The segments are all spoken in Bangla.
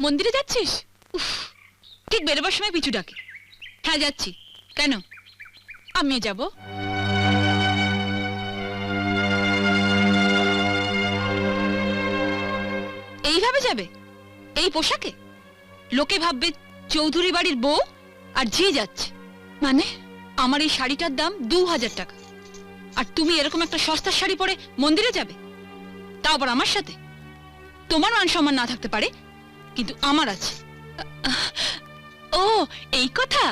মন্দিরে যাচ্ছিস? উফ, ঠিক বেরোবার সময় পিছু ডাকে। হ্যাঁ যাচ্ছি। কেন? আমিও যাব। এইভাবে যাবে? এই পোশাকে? লোকে ভাববে চৌধুরী বাড়ির বউ আর ঝি যাচ্ছে। মানে আমার এই শাড়িটার দাম দু হাজার টাকা। আর তুমি এরকম একটা সস্তার শাড়ি পরে মন্দিরে যাবে? তাও আবার আমার সাথে? তোমার মান সম্মান না থাকতে পারে কিন্তু আমার আছে। ও, এই কথা?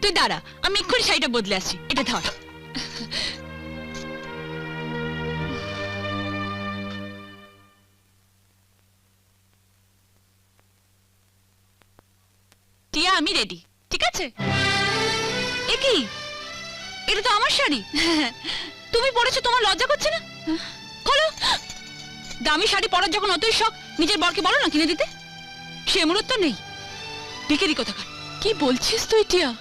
তুই দাঁড়া, আমি এক্ষুনি শাড়িটা বদলে আসছি। এটা ধর। টিয়া, আমি রেডি ঠিক আছে? এ কি? এটা তো আমার শাড়ি। তুমি পরেছো, তোমার লজ্জা করছে না? খোলো দামি শাড়ি পরার যখন অতই শখ, নিজের বরকে বলো না কিনে দিতে। সে মুহূর্ত নেই। ভিকেরি কোথাকার? কি বলছিস তুই টিয়া?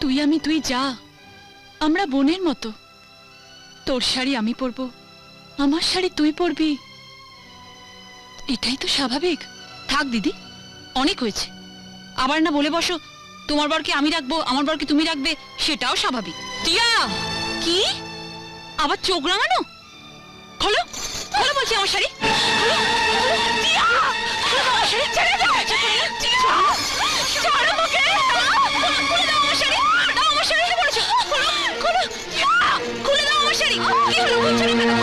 তুই আমি তুই যা। আমরা বোনের মতো। তোর শাড়ি আমি পরবো। আমার শাড়ি তুই পরবি। এটাই তো স্বাভাবিক। থাক দিদি। অনেক হয়েছে। আবার না বলে বসো তোমার বরকে আমি রাখব আমার বরকে তুমি রাখবে সেটাও স্বাভাবিক। টিয়া! কি? আবার চোখ রাঙানো? খোলো খোলো বলছি আমার শাড়ি। খোলো, 你，你，你，你，你，